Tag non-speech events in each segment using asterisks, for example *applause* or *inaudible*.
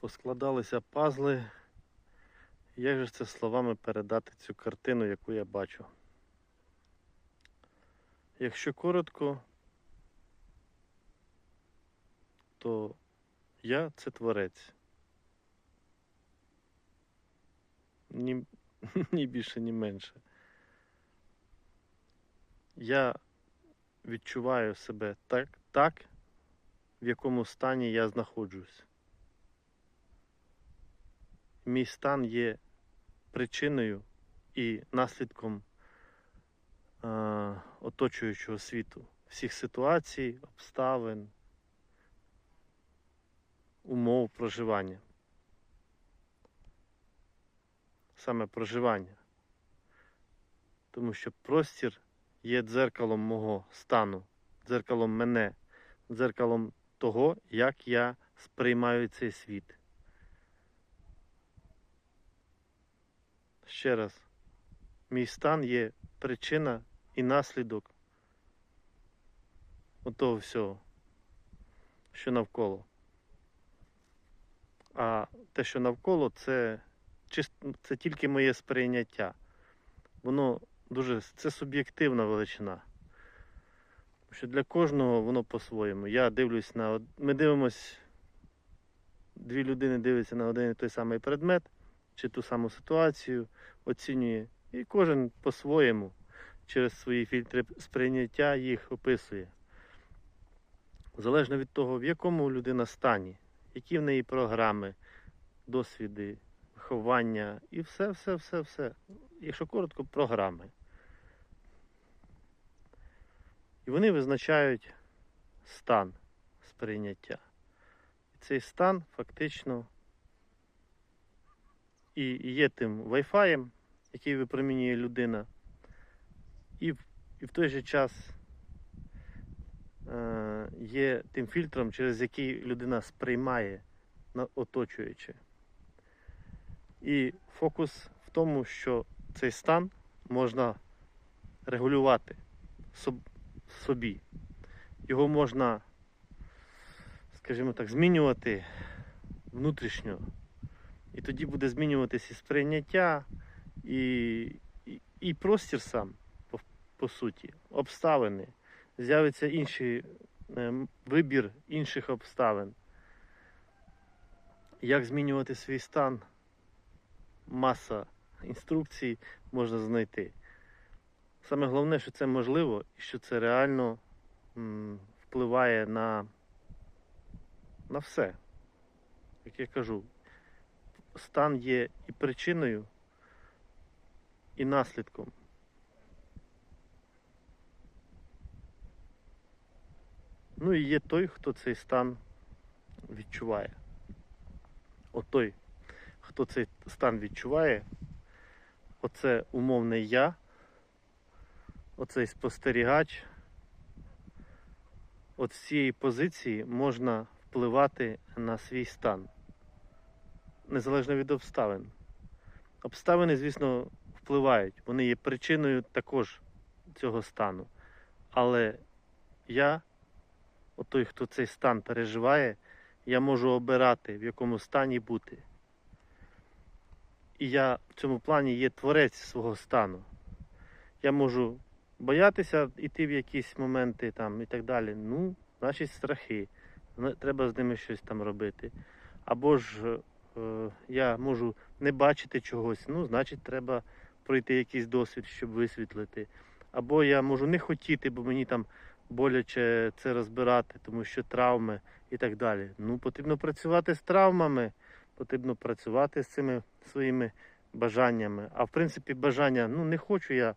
Поскладалися пазли. Як же це словами передати цю картину, яку я бачу? Якщо коротко, то я це творець. Ні, *laughs* ні більше, ні менше. Я відчуваю себе так, так, в якому стані я знаходжусь. Мій стан є причиною і наслідком е, оточуючого світу, всіх ситуацій, обставин, умов проживання. Саме проживання. Тому що простір є дзеркалом мого стану, дзеркалом мене, дзеркалом того, як я сприймаю цей світ. Ще раз, мій стан є причина і наслідок того всього, що навколо. А те, що навколо, це, це тільки моє сприйняття. Воно дуже це суб'єктивна величина. Що для кожного воно по-своєму. Я дивлюсь на. Ми дивимось, дві людини дивляться на один і той самий предмет чи ту саму ситуацію, оцінює. І кожен по-своєму через свої фільтри сприйняття їх описує. Залежно від того, в якому людина стані, які в неї програми, досвіди, виховання і все, все, все, все. Якщо коротко, програми. І вони визначають стан сприйняття. І цей стан фактично і є тим Wi-Fi, який випромінює людина, і і в той же час е, є тим фільтром, через який людина сприймає на- оточуюче. І фокус в тому, що цей стан можна регулювати соб- собі. Його можна, скажімо так, змінювати внутрішньо. І тоді буде змінюватися і сприйняття, і, і, і простір сам, по, по суті, обставини. З'явиться інший е, вибір інших обставин. Як змінювати свій стан? Маса інструкцій можна знайти. Саме головне, що це можливо і що це реально м, впливає на, на все. Як я кажу, стан є і причиною, і наслідком. Ну і є той, хто цей стан відчуває. От той, хто цей стан відчуває, оце умовне я, оцей спостерігач. От з цієї позиції можна впливати на свій стан незалежно від обставин. Обставини, звісно, впливають, вони є причиною також цього стану. Але я, от той, хто цей стан переживає, я можу обирати, в якому стані бути. І я в цьому плані є творець свого стану. Я можу боятися йти в якісь моменти там і так далі. Ну, значить, страхи. Треба з ними щось там робити. Або ж я можу не бачити чогось, ну, значить, треба пройти якийсь досвід, щоб висвітлити. Або я можу не хотіти, бо мені там боляче це розбирати, тому що травми і так далі. Ну, потрібно працювати з травмами, потрібно працювати з цими своїми бажаннями. А в принципі, бажання, ну не хочу я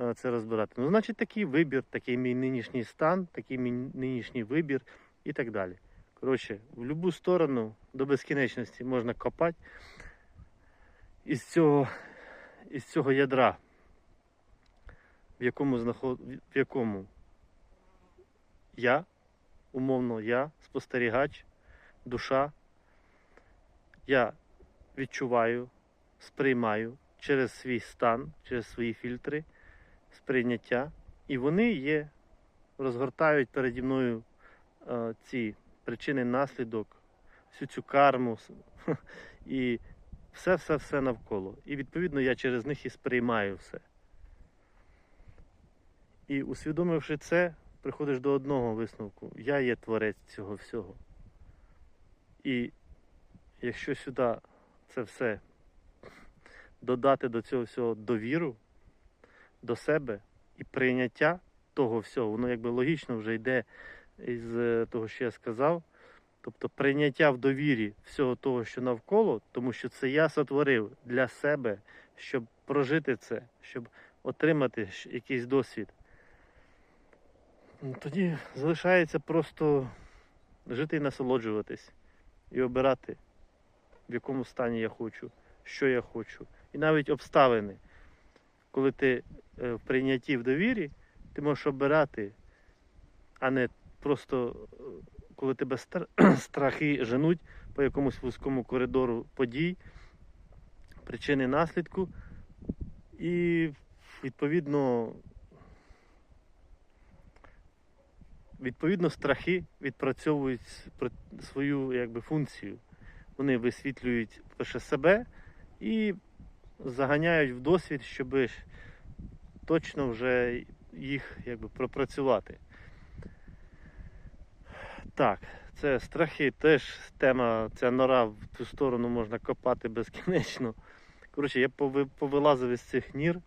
е, це розбирати. Ну, значить, такий вибір, такий мій нинішній стан, такий мій нинішній вибір і так далі. Коротше, в будь-яку сторону до безкінечності можна копати із цього, із цього ядра, в якому, знаход... в якому я, умовно, я, спостерігач, душа, я відчуваю, сприймаю через свій стан, через свої фільтри, сприйняття, і вони є, розгортають переді мною е, ці причини наслідок всю цю карму *laughs* і все-все-все навколо. І відповідно я через них і сприймаю все. І усвідомивши це, приходиш до одного висновку. Я є творець цього всього. І якщо сюди це все *laughs* додати до цього всього довіру до себе і прийняття того всього, воно якби логічно вже йде із е, того, що я сказав. Тобто прийняття в довірі всього того, що навколо, тому що це я сотворив для себе, щоб прожити це, щоб отримати якийсь досвід. Ну, Тоді залишається просто жити і насолоджуватись, і обирати, в якому стані я хочу, що я хочу. І навіть обставини. Коли ти е, в прийнятті в довірі, ти можеш обирати, а не просто е, коли тебе стр- *clears throat* страхи женуть по якомусь вузькому коридору подій, причини наслідку, і відповідно, відповідно страхи відпрацьовують свою якби, функцію. Вони висвітлюють перше себе і заганяють в досвід, щоб точно вже їх якби, пропрацювати. Так, це страхи теж тема, ця нора в ту сторону можна копати безкінечно. Коротше, я повилазив із цих нір,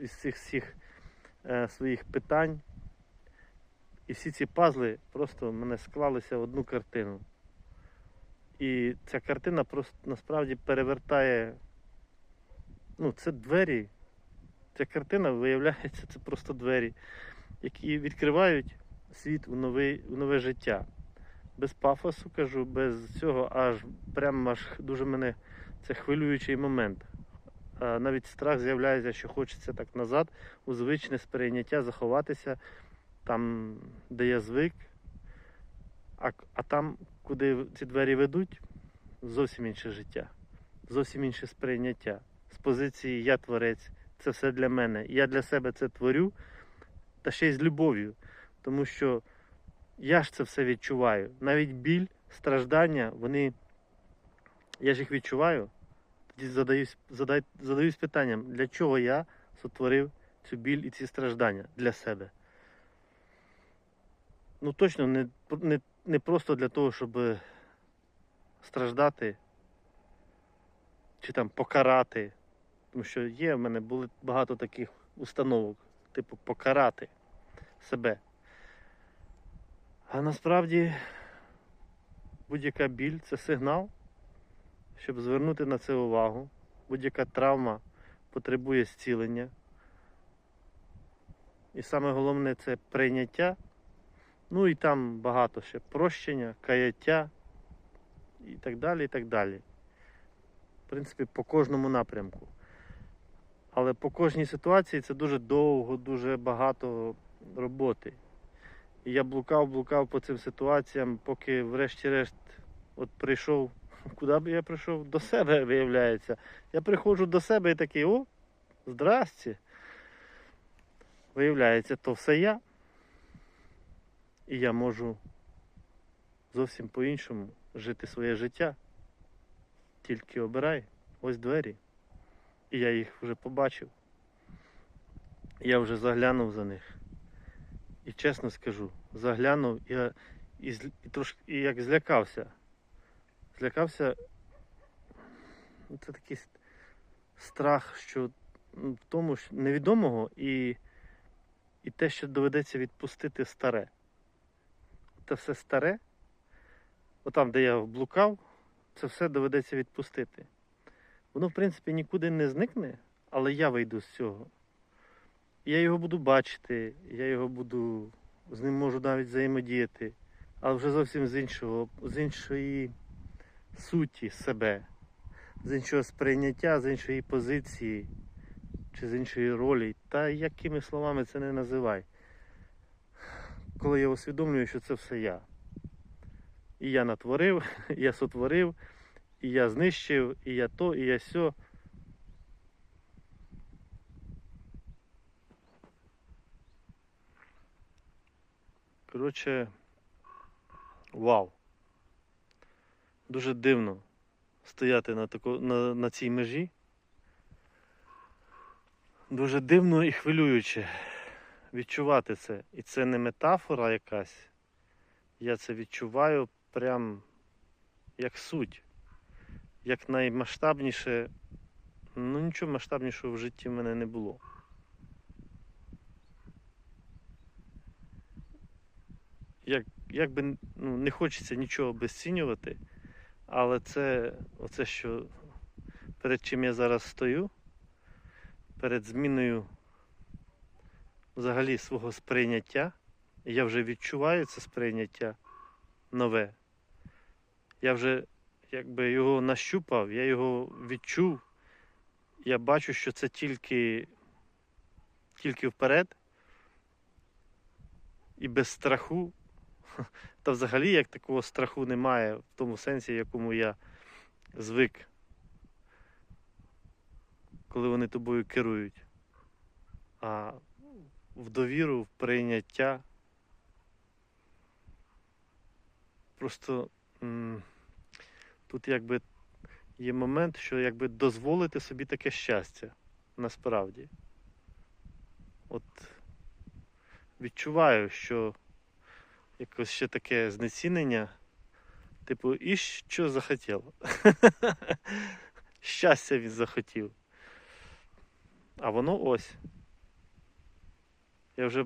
із цих всіх е, своїх питань. І всі ці пазли просто в мене склалися в одну картину. І ця картина просто насправді перевертає. Ну, це двері. Ця картина, виявляється, це просто двері, які відкривають світ у, новий, у нове життя. Без пафосу кажу, без цього, аж прямо аж дуже мене це хвилюючий момент. Навіть страх з'являється, що хочеться так назад, у звичне сприйняття заховатися там, де я звик. А, а там, куди ці двері ведуть, зовсім інше життя, зовсім інше сприйняття. З позиції я творець, це все для мене. Я для себе це творю, та ще й з любов'ю. Тому що я ж це все відчуваю. Навіть біль, страждання, вони. Я ж їх відчуваю. Тоді задаюсь, задай, задаюсь питанням, для чого я сотворив цю біль і ці страждання для себе. Ну точно не, не, не просто для того, щоб страждати чи там покарати. Тому що є в мене були багато таких установок, типу покарати себе. А насправді будь-яка біль це сигнал, щоб звернути на це увагу. Будь-яка травма потребує зцілення. І саме головне це прийняття. Ну і там багато ще прощення, каяття і так далі. і так далі. В принципі, по кожному напрямку. Але по кожній ситуації це дуже довго, дуже багато роботи. І я блукав, блукав по цим ситуаціям, поки врешті-решт от прийшов. *laughs* Куди б я прийшов? До себе, виявляється. Я приходжу до себе і такий, о, здрасте. Виявляється, то все я. І я можу зовсім по-іншому жити своє життя. Тільки обирай, ось двері. І я їх вже побачив. Я вже заглянув за них. І чесно скажу, заглянув і, і, і трошки і як злякався. Злякався. ну, Це такий страх, що ну, в тому що невідомого і, і те, що доведеться відпустити старе. Те все старе, отам, де я блукав, це все доведеться відпустити. Воно, в принципі, нікуди не зникне, але я вийду з цього. Я його буду бачити, я його буду, з ним можу навіть взаємодіяти, але вже зовсім з іншого, з іншої суті себе, з іншого сприйняття, з іншої позиції чи з іншої ролі. Та якими словами це не називай. Коли я усвідомлюю, що це все я. І я натворив, *laughs* я сотворив, і я знищив, і я то, і я сьо. Коротше, вау. Дуже дивно стояти на, тако, на, на цій межі. Дуже дивно і хвилююче відчувати це. І це не метафора якась. Я це відчуваю прям як суть. Як наймасштабніше. Ну нічого масштабнішого в житті в мене не було. Як, як би ну, не хочеться нічого обесцінювати, але це оце, що перед чим я зараз стою, перед зміною взагалі свого сприйняття, я вже відчуваю це сприйняття нове. Я вже якби його нащупав, я його відчув. Я бачу, що це тільки, тільки вперед і без страху. Та взагалі як такого страху немає в тому сенсі, в якому я звик, коли вони тобою керують. А в довіру, в прийняття. Просто м, тут якби є момент, що якби дозволити собі таке щастя насправді. От відчуваю, що якось ще таке знецінення, типу, і що захотів. *laughs* Щастя він захотів. А воно ось. Я вже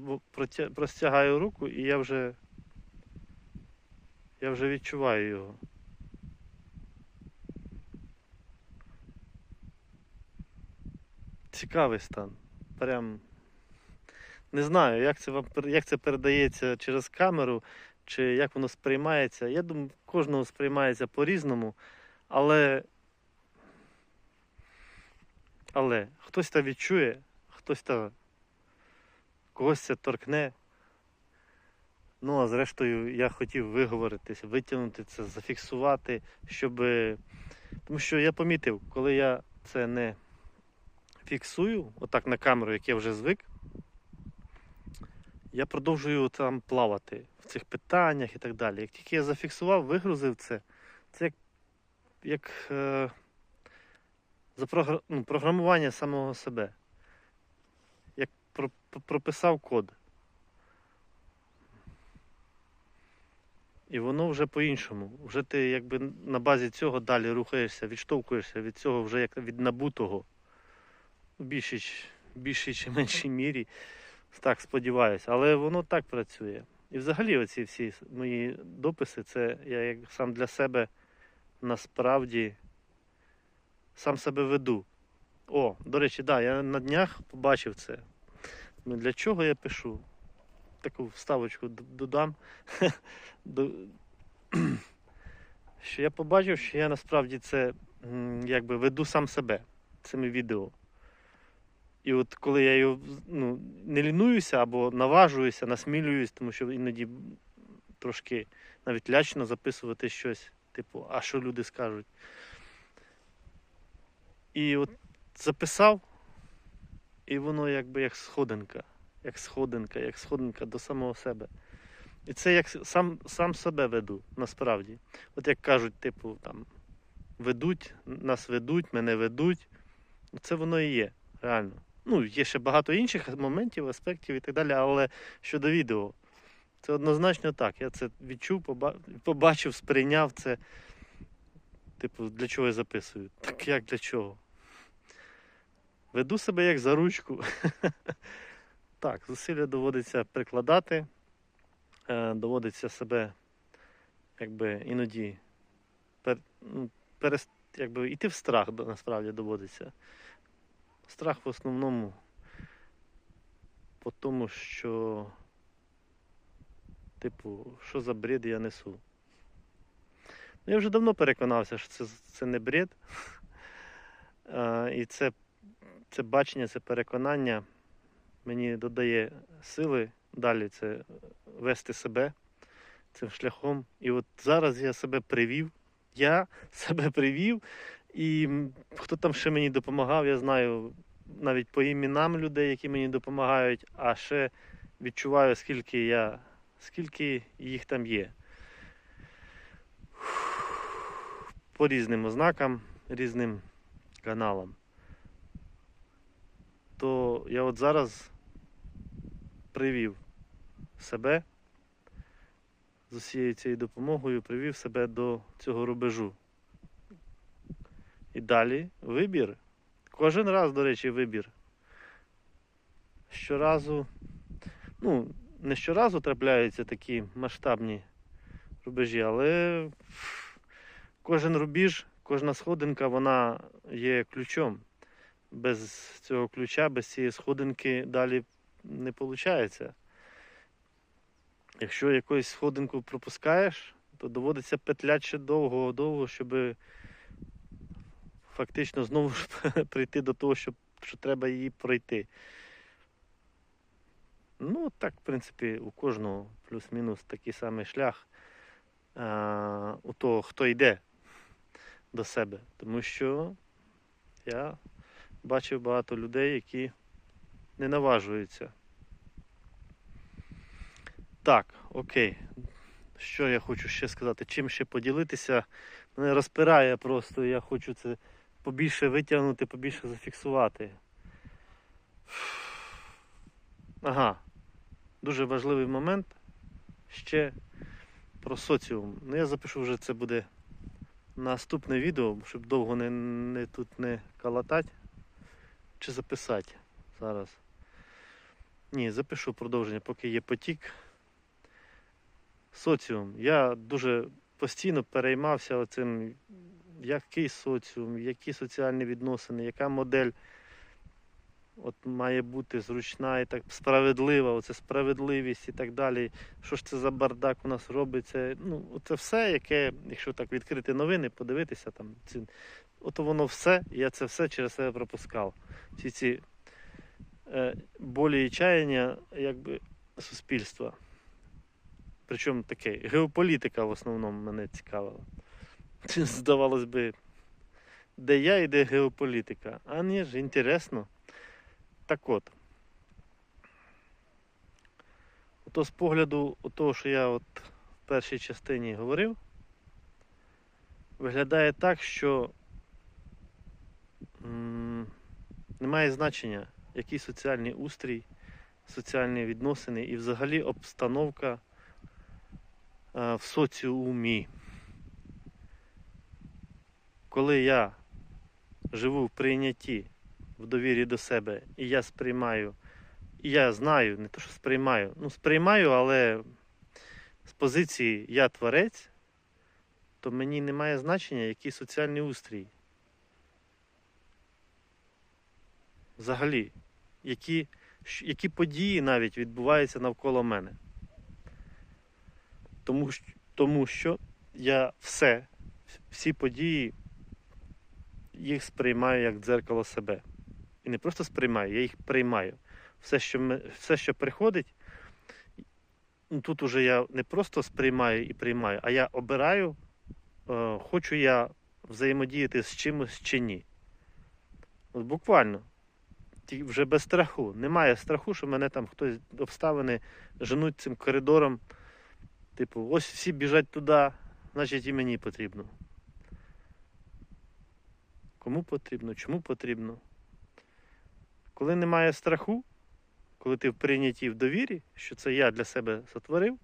простягаю руку і я вже. Я вже відчуваю його. Цікавий стан. Прям не знаю, як це вам як це передається через камеру, чи як воно сприймається. Я думаю, кожного сприймається по-різному, але. Але хтось та відчує, хтось та когось це торкне. Ну, а зрештою, я хотів виговоритись, витягнути це, зафіксувати, щоб. Тому що я помітив, коли я це не фіксую, отак на камеру, як я вже звик, я продовжую там плавати в цих питаннях і так далі. Як тільки я зафіксував, вигрузив це, це як, як е, запрогра- ну, програмування самого себе. Як про- про- прописав код. І воно вже по-іншому. Вже ти якби на базі цього далі рухаєшся, відштовхуєшся від цього вже як від набутого. В більшій, більшій чи меншій мірі. Так, сподіваюся. Але воно так працює. І взагалі оці всі мої дописи, це я як сам для себе насправді сам себе веду. О, до речі, да, я на днях побачив це. Для чого я пишу? Таку вставочку додам. *laughs* *clears throat* Що я побачив, що я насправді це якби веду сам себе цими відео. І от коли я його ну, не лінуюся або наважуюся, насмілююсь, тому що іноді трошки навіть лячно записувати щось, типу, а що люди скажуть. І от записав, і воно якби як сходинка, як сходинка, як сходинка до самого себе. І це як сам, сам себе веду, насправді. От як кажуть, типу, там, ведуть, нас ведуть, мене ведуть. Це воно і є, реально. Ну, є ще багато інших моментів, аспектів і так далі, але щодо відео, це однозначно так. Я це відчув, побачив, сприйняв це. Типу, для чого я записую? Так як для чого? Веду себе як за ручку. *laughs* Так, зусилля доводиться прикладати, е, доводиться себе якби іноді пер, ну, перес, якби, йти в страх насправді доводиться. Страх в основному по тому, що, типу, що за бред я несу. Ну, я вже давно переконався, що це, це не бред. *laughs* А, і це, це бачення, це переконання мені додає сили далі це вести себе цим шляхом. І от зараз я себе привів. Я *laughs* себе привів, і хто там ще мені допомагав, я знаю навіть по іменам людей, які мені допомагають, а ще відчуваю, скільки я, скільки їх там є. по різним ознакам, різним каналам. То я от зараз привів себе з усією цією допомогою, привів себе до цього рубежу. І далі вибір. Кожен раз, до речі, вибір. Щоразу, ну, не щоразу трапляються такі масштабні рубежі, але кожен рубіж, кожна сходинка, вона є ключом. Без цього ключа, без цієї сходинки далі не виходить. Якщо якусь сходинку пропускаєш, то доводиться петлять ще довго-довго, щоб фактично знову ж *laughs* прийти до того, що, що треба її пройти. Ну, так, в принципі, у кожного плюс-мінус такий самий шлях а, у того, хто йде до себе. Тому що я бачив багато людей, які не наважуються. Так, окей. Що я хочу ще сказати? Чим ще поділитися? Мене розпирає просто, я хочу це побільше витягнути, побільше зафіксувати. Ага. Дуже важливий момент ще про соціум. Ну, я запишу вже це буде наступне відео, щоб довго не, не тут не калатати. Чи записати зараз. Ні, запишу продовження, поки є потік. Соціум. Я дуже постійно переймався оцим, який соціум, які соціальні відносини, яка модель от має бути зручна і так справедлива, оце справедливість і так далі. Що ж це за бардак у нас робиться? Ну, це все, яке, якщо так відкрити новини, подивитися там, ці, от воно все, я це все через себе пропускав. Всі ці е, болі і чаяння якби, суспільства. Причому таке, геополітика в основному мене цікавила. *laughs* Здавалось би, де я і де геополітика. А ні ж, інтересно. Так от. Ото з погляду того, що я от в першій частині говорив, виглядає так, що немає значення, який соціальний устрій, соціальні відносини і взагалі обстановка в соціумі. Коли я живу в прийнятті в довірі до себе, і я сприймаю, і я знаю, не то, що сприймаю, ну сприймаю, але з позиції я творець, то мені немає значення, який соціальний устрій. Взагалі, які, які події навіть відбуваються навколо мене. Тому, тому що я все, всі події, їх сприймаю як дзеркало себе. І не просто сприймаю, я їх приймаю. Все, що, ми, все, що приходить, ну, тут уже я не просто сприймаю і приймаю, а я обираю, е, хочу я взаємодіяти з чимось чи ні. От буквально. Вже без страху. Немає страху, що мене там хтось обставини женуть цим коридором. Типу, ось всі біжать туди, значить і мені потрібно. Кому потрібно, чому потрібно? Коли немає страху, коли ти в прийнятті в довірі, що це я для себе сотворив,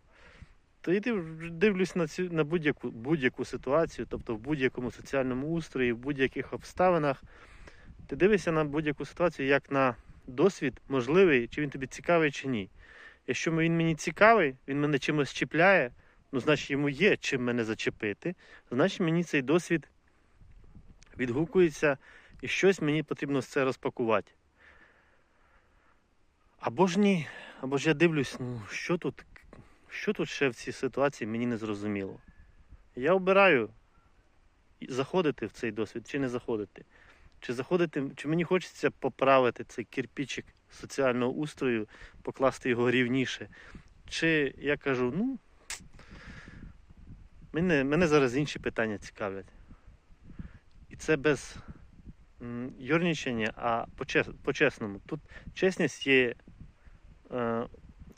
то я див- дивлюсь на, цю, на будь-яку, будь-яку ситуацію, тобто в будь-якому соціальному устрої, в будь-яких обставинах. Ти дивишся на будь-яку ситуацію як на досвід можливий, чи він тобі цікавий, чи ні. Якщо він мені цікавий, він мене чимось чіпляє, ну, значить йому є чим мене зачепити, значить мені цей досвід відгукується і щось мені потрібно з це розпакувати. Або ж ні, або ж я дивлюсь, ну що тут, що тут ще в цій ситуації мені не зрозуміло. Я обираю заходити в цей досвід чи не заходити. Чи заходити, чи мені хочеться поправити цей кирпичик соціального устрою, покласти його рівніше. Чи я кажу, ну, мене, мене зараз інші питання цікавлять. І це без юрнічення, а по-чес- по-чесному. Тут чесність є е,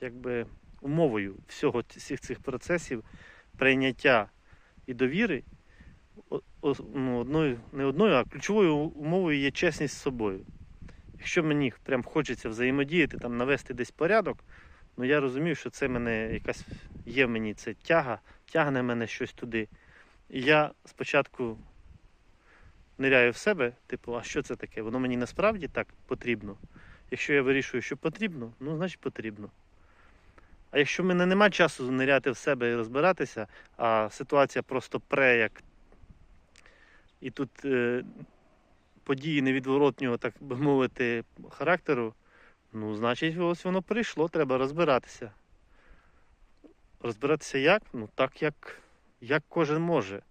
якби умовою всього всіх цих процесів прийняття і довіри. Ну, одною, не одною, а ключовою умовою є чесність з собою. Якщо мені прям хочеться взаємодіяти, там, навести десь порядок, ну я розумію, що це мене якась є мені це тяга, тягне мене щось туди. І я спочатку ниряю в себе, типу, а що це таке? Воно мені насправді так потрібно. Якщо я вирішую, що потрібно, ну значить потрібно. А якщо в мене нема часу ниряти в себе і розбиратися, а ситуація просто пре, як і тут е, події невідворотнього, так би мовити, характеру, ну, значить, ось воно прийшло, треба розбиратися. Розбиратися як? Ну так, як, як кожен може.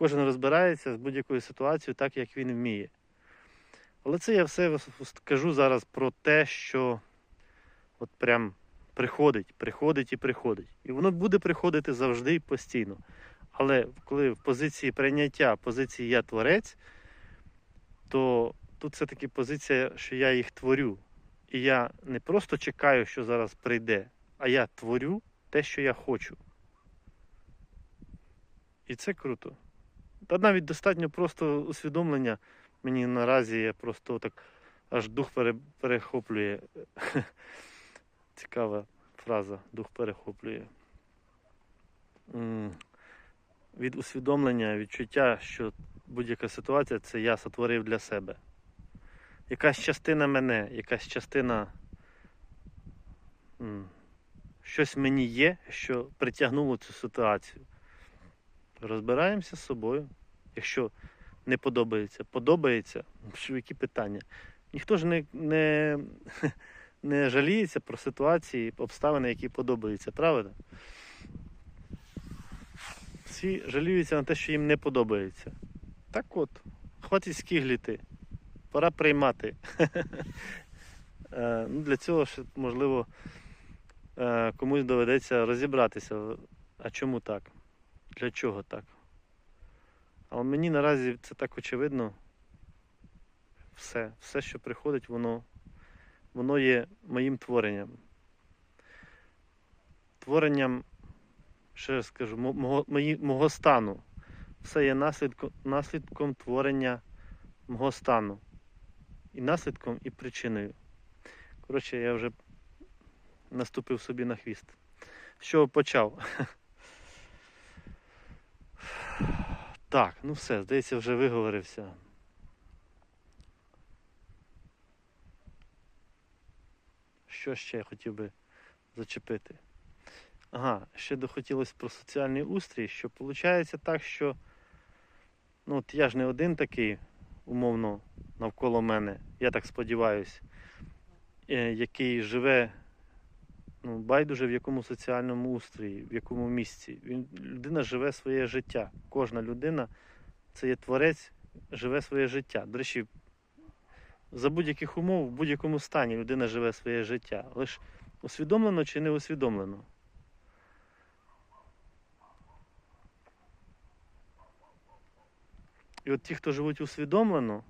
Кожен розбирається з будь-якою ситуацією так, як він вміє. Але це я все кажу зараз про те, що от прям приходить, приходить і приходить. І воно буде приходити завжди і постійно. Але коли в позиції прийняття, позиції я творець, то тут все-таки позиція, що я їх творю. І я не просто чекаю, що зараз прийде, а я творю те, що я хочу. І це круто. Та навіть достатньо просто усвідомлення. Мені наразі я просто так аж дух пере, перехоплює. *laughs* Цікава фраза, дух перехоплює. Від усвідомлення, відчуття, що будь-яка ситуація це я сотворив для себе. Якась частина мене, якась частина. Щось мені є, що притягнуло цю ситуацію. Розбираємося з собою. Якщо не подобається, подобається, що які питання. Ніхто ж не, не, *laughs* не жаліється про ситуації, обставини, які подобаються, правда? Всі жаліються на те, що їм не подобається. Так от, хватить скигліти, пора приймати. *laughs* Е, ну, Для цього ще, можливо, е, комусь доведеться розібратися, а чому так? Для чого так? Але мені наразі це так очевидно. Все, все, що приходить, воно, воно є моїм творенням. Творенням, ще раз скажу, мого, мої, мого стану. Все є наслідком, наслідком творення мого стану. І наслідком, і причиною. Коротше, я вже наступив собі на хвіст. Чого почав? *laughs* Так, ну все, здається, вже виговорився. Що ще я хотів би зачепити? Ага, ще дохотілося про соціальний устрій, що виходить так, що ну, от я ж не один такий, умовно, навколо мене, я так сподіваюся, який живе ну, байдуже в якому соціальному устрої, в якому місці. Він, людина живе своє життя. Кожна людина це є творець, живе своє життя. До речі, за будь-яких умов, в будь-якому стані людина живе своє життя. Лише усвідомлено чи не усвідомлено. І от ті, хто живуть усвідомлено,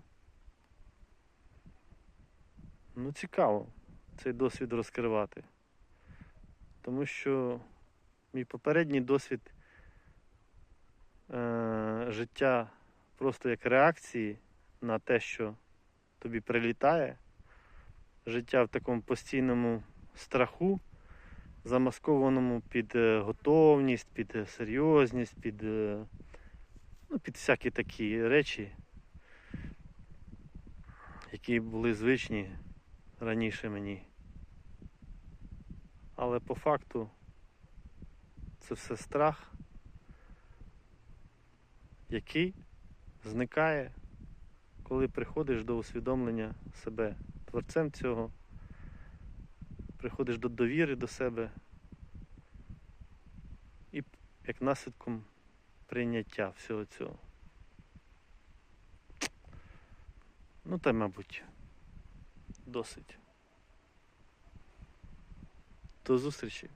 ну цікаво цей досвід розкривати. Тому що мій попередній досвід е, життя просто як реакції на те, що тобі прилітає, життя в такому постійному страху, замаскованому під е, готовність, під е, серйозність, під, е, ну, під всякі такі речі, які були звичні раніше мені. Але по факту це все страх, який зникає, коли приходиш до усвідомлення себе творцем цього, приходиш до довіри до себе і як наслідком прийняття всього цього. Ну та, мабуть, досить. До зустрічі!